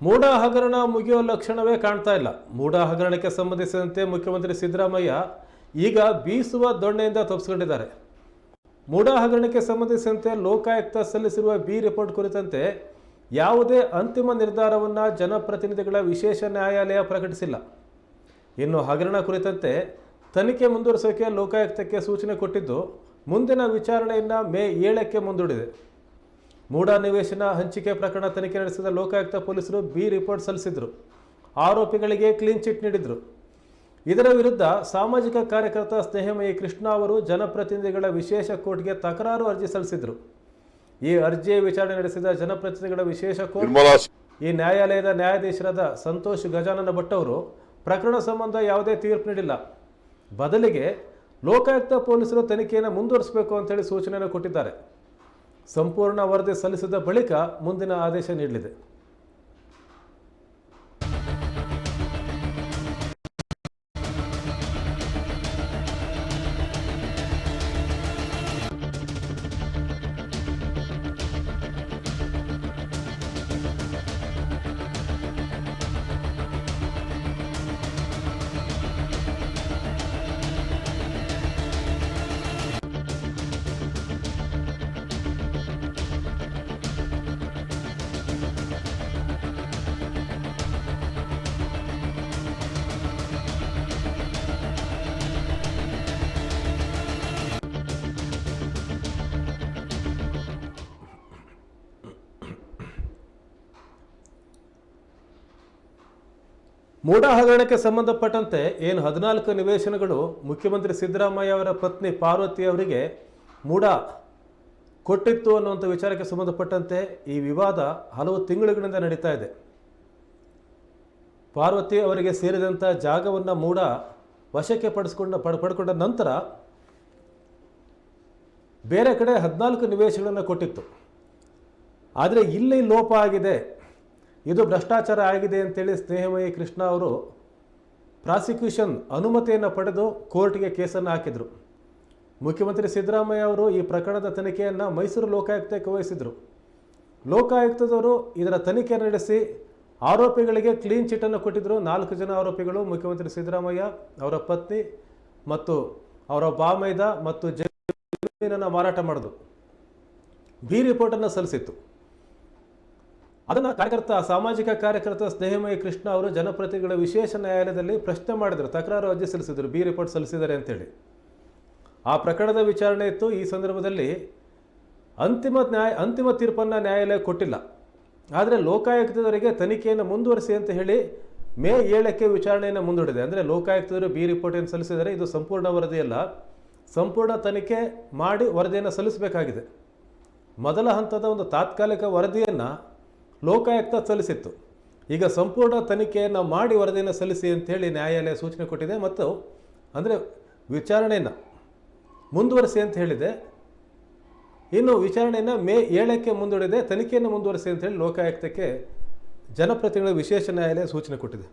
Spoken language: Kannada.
ಮೂಡ ಹಗರಣ ಮುಗಿಯೋ ಲಕ್ಷಣವೇ ಕಾಣ್ತಾ ಇಲ್ಲ. ಮೂಡ ಹಗರಣಕ್ಕೆ ಸಂಬಂಧಿಸಿದಂತೆ ಮುಖ್ಯಮಂತ್ರಿ ಸಿದ್ದರಾಮಯ್ಯ ಈಗ ಬೀಸುವ ದೊಣ್ಣೆಯಿಂದ ತಪ್ಪಿಸ್ಕೊಂಡಿದ್ದಾರೆ ಮೂಡ ಹಗರಣಕ್ಕೆ ಸಂಬಂಧಿಸಿದಂತೆ ಲೋಕಾಯುಕ್ತ ಸಲ್ಲಿಸಿರುವ ಬಿ ರಿಪೋರ್ಟ್ ಕುರಿತಂತೆ ಯಾವುದೇ ಅಂತಿಮ ನಿರ್ಧಾರವನ್ನು ಜನಪ್ರತಿನಿಧಿಗಳ ವಿಶೇಷ ನ್ಯಾಯಾಲಯ ಪ್ರಕಟಿಸಿಲ್ಲ. ಇನ್ನು ಹಗರಣ ಕುರಿತಂತೆ ತನಿಖೆ ಮುಂದುವರಿಸೋಕೆ ಲೋಕಾಯುಕ್ತಕ್ಕೆ ಸೂಚನೆ ಕೊಟ್ಟಿದ್ದು, ಮುಂದಿನ ವಿಚಾರಣೆಯನ್ನು ಮೇ ಏಳಕ್ಕೆ ಮುಂದೂಡಿದೆ. ಮೂಡ ನಿವೇಶನ ಹಂಚಿಕೆ ಪ್ರಕರಣ ತನಿಖೆ ನಡೆಸಿದ ಲೋಕಾಯುಕ್ತ ಪೊಲೀಸರು ಬಿ ರಿಪೋರ್ಟ್ ಸಲ್ಲಿಸಿದರು. ಆರೋಪಿಗಳಿಗೆ ಕ್ಲೀನ್ ಚಿಟ್ ನೀಡಿದರು. ಇದರ ವಿರುದ್ಧ ಸಾಮಾಜಿಕ ಕಾರ್ಯಕರ್ತ ಸ್ನೇಹಮಯಿ ಕೃಷ್ಣ ಅವರು ಜನಪ್ರತಿನಿಧಿಗಳ ವಿಶೇಷ ಕೋರ್ಟ್ಗೆ ತಕರಾರು ಅರ್ಜಿ ಸಲ್ಲಿಸಿದ್ರು. ಈ ಅರ್ಜಿಯ ವಿಚಾರಣೆ ನಡೆಸಿದ ಜನಪ್ರತಿನಿಧಿಗಳ ವಿಶೇಷ ಕೋರ್ಟ್ ಈ ನ್ಯಾಯಾಲಯದ ನ್ಯಾಯಾಧೀಶರಾದ ಸಂತೋಷ್ ಗಜಾನನ ಭಟ್ ಅವರು ಪ್ರಕರಣ ಸಂಬಂಧ ಯಾವುದೇ ತೀರ್ಪು ನೀಡಿಲ್ಲ. ಬದಲಿಗೆ ಲೋಕಾಯುಕ್ತ ಪೊಲೀಸರು ತನಿಖೆಯನ್ನು ಮುಂದುವರಿಸಬೇಕು ಅಂತೇಳಿ ಸೂಚನೆಯನ್ನು ಕೊಟ್ಟಿದ್ದಾರೆ. ಸಂಪೂರ್ಣ ವರದಿ ಸಲ್ಲಿಸಿದ ಬಳಿಕ ಮುಂದಿನ ಆದೇಶ ನೀಡಲಿದೆ. ಮೂಡ ಹಗರಣಕ್ಕೆ ಸಂಬಂಧಪಟ್ಟಂತೆ ಏನು ಹದಿನಾಲ್ಕು ನಿವೇಶನಗಳು ಮುಖ್ಯಮಂತ್ರಿ ಸಿದ್ದರಾಮಯ್ಯ ಅವರ ಪತ್ನಿ ಪಾರ್ವತಿ ಅವರಿಗೆ ಮೂಡ ಕೊಟ್ಟಿತ್ತು ಅನ್ನುವಂಥ ವಿಚಾರಕ್ಕೆ ಸಂಬಂಧಪಟ್ಟಂತೆ ಈ ವಿವಾದ ಹಲವು ತಿಂಗಳುಗಳಿಂದ ನಡೀತಾ ಇದೆ. ಪಾರ್ವತಿ ಅವರಿಗೆ ಸೇರಿದಂಥ ಜಾಗವನ್ನು ಮೂಡ ವಶಕ್ಕೆ ಪಡಿಸ್ಕೊಂಡ, ಪಡ್, ಪಡ್ಕೊಂಡ ನಂತರ ಬೇರೆ ಕಡೆ ಹದಿನಾಲ್ಕು ನಿವೇಶಗಳನ್ನು ಕೊಟ್ಟಿತ್ತು. ಆದರೆ ಇಲ್ಲಿ ಲೋಪ ಆಗಿದೆ. ಇದು ಭ್ರಷ್ಟಾಚಾರ ಆಗಿದೆ ಅಂತೇಳಿ ಸ್ನೇಹಮಯಿ ಕೃಷ್ಣ ಅವರು ಪ್ರಾಸಿಕ್ಯೂಷನ್ ಅನುಮತಿಯನ್ನು ಪಡೆದು ಕೋರ್ಟ್ಗೆ ಕೇಸನ್ನು ಹಾಕಿದರು. ಮುಖ್ಯಮಂತ್ರಿ ಸಿದ್ದರಾಮಯ್ಯ ಅವರು ಈ ಪ್ರಕರಣದ ತನಿಖೆಯನ್ನು ಮೈಸೂರು ಲೋಕಾಯುಕ್ತಕ್ಕೆ ವಹಿಸಿದರು. ಲೋಕಾಯುಕ್ತದವರು ಇದರ ತನಿಖೆ ನಡೆಸಿ ಆರೋಪಿಗಳಿಗೆ ಕ್ಲೀನ್ ಚಿಟ್ಟನ್ನು ಕೊಟ್ಟಿದ್ದರು ನಾಲ್ಕು ಜನ ಆರೋಪಿಗಳು ಮುಖ್ಯಮಂತ್ರಿ ಸಿದ್ದರಾಮಯ್ಯ, ಅವರ ಪತ್ನಿ ಮತ್ತು ಅವರ ಬಾಮೈದ ಮತ್ತು ಜಮೀನನ್ನು ಮಾರಾಟ ಮಾಡಿದ್ರು. ಬಿ ರಿಪೋರ್ಟನ್ನು ಸಲ್ಲಿಸಿತ್ತು. ಅದನ್ನು ಕಾರ್ಯಕರ್ತ, ಸಾಮಾಜಿಕ ಕಾರ್ಯಕರ್ತ ಸ್ನೇಹಮಯಿ ಕೃಷ್ಣ ಅವರು ಜನಪ್ರತಿನಿಧಿಗಳ ವಿಶೇಷ ನ್ಯಾಯಾಲಯದಲ್ಲಿ ಪ್ರಶ್ನೆ ಮಾಡಿದರು. ತಕರಾರು ಅರ್ಜಿ ಸಲ್ಲಿಸಿದರು. ಬಿ ರಿಪೋರ್ಟ್ ಸಲ್ಲಿಸಿದ್ದಾರೆ ಅಂತೇಳಿ. ಆ ಪ್ರಕರಣದ ವಿಚಾರಣೆ ಇತ್ತು. ಈ ಸಂದರ್ಭದಲ್ಲಿ ಅಂತಿಮ ನ್ಯಾಯ, ಅಂತಿಮ ತೀರ್ಪನ್ನು ನ್ಯಾಯಾಲಯ ಕೊಟ್ಟಿಲ್ಲ. ಆದರೆ ಲೋಕಾಯುಕ್ತದವರಿಗೆ ತನಿಖೆಯನ್ನು ಮುಂದುವರಿಸಿ ಅಂತ ಹೇಳಿ ಮೇ ಏಳಕ್ಕೆ ವಿಚಾರಣೆಯನ್ನು ಮುಂದೂಡಿದೆ. ಅಂದರೆ ಲೋಕಾಯುಕ್ತದವರು ಬಿ ರಿಪೋರ್ಟ್ ಏನು ಸಲ್ಲಿಸಿದರೆ ಇದು ಸಂಪೂರ್ಣ ವರದಿಯಲ್ಲ ಸಂಪೂರ್ಣ ತನಿಖೆ ಮಾಡಿ ವರದಿಯನ್ನು ಸಲ್ಲಿಸಬೇಕಾಗಿದೆ. ಮೊದಲ ಹಂತದ ಒಂದು ತಾತ್ಕಾಲಿಕ ವರದಿಯನ್ನು ಲೋಕಾಯುಕ್ತ ಸಲ್ಲಿಸಿತ್ತು. ಈಗ ಸಂಪೂರ್ಣ ತನಿಖೆಯನ್ನು ಮಾಡಿ ವರದಿಯನ್ನು ಸಲ್ಲಿಸಿ ಅಂತೇಳಿ ನ್ಯಾಯಾಲಯ ಸೂಚನೆ ಕೊಟ್ಟಿದೆ ಮತ್ತು ಅಂದರೆ ವಿಚಾರಣೆಯನ್ನು ಮುಂದುವರಿಸಿ ಅಂತ ಹೇಳಿದೆ. ಇನ್ನು ವಿಚಾರಣೆಯನ್ನು ಮೇ ಏಳಕ್ಕೆ ಮುಂದೂಡಿದೆ. ತನಿಖೆಯನ್ನು ಮುಂದುವರಿಸಿ ಅಂತೇಳಿ ಲೋಕಾಯುಕ್ತಕ್ಕೆ ಜನಪ್ರತಿನಿಧಿಗಳ ವಿಶೇಷ ನ್ಯಾಯಾಲಯ ಸೂಚನೆ ಕೊಟ್ಟಿದೆ.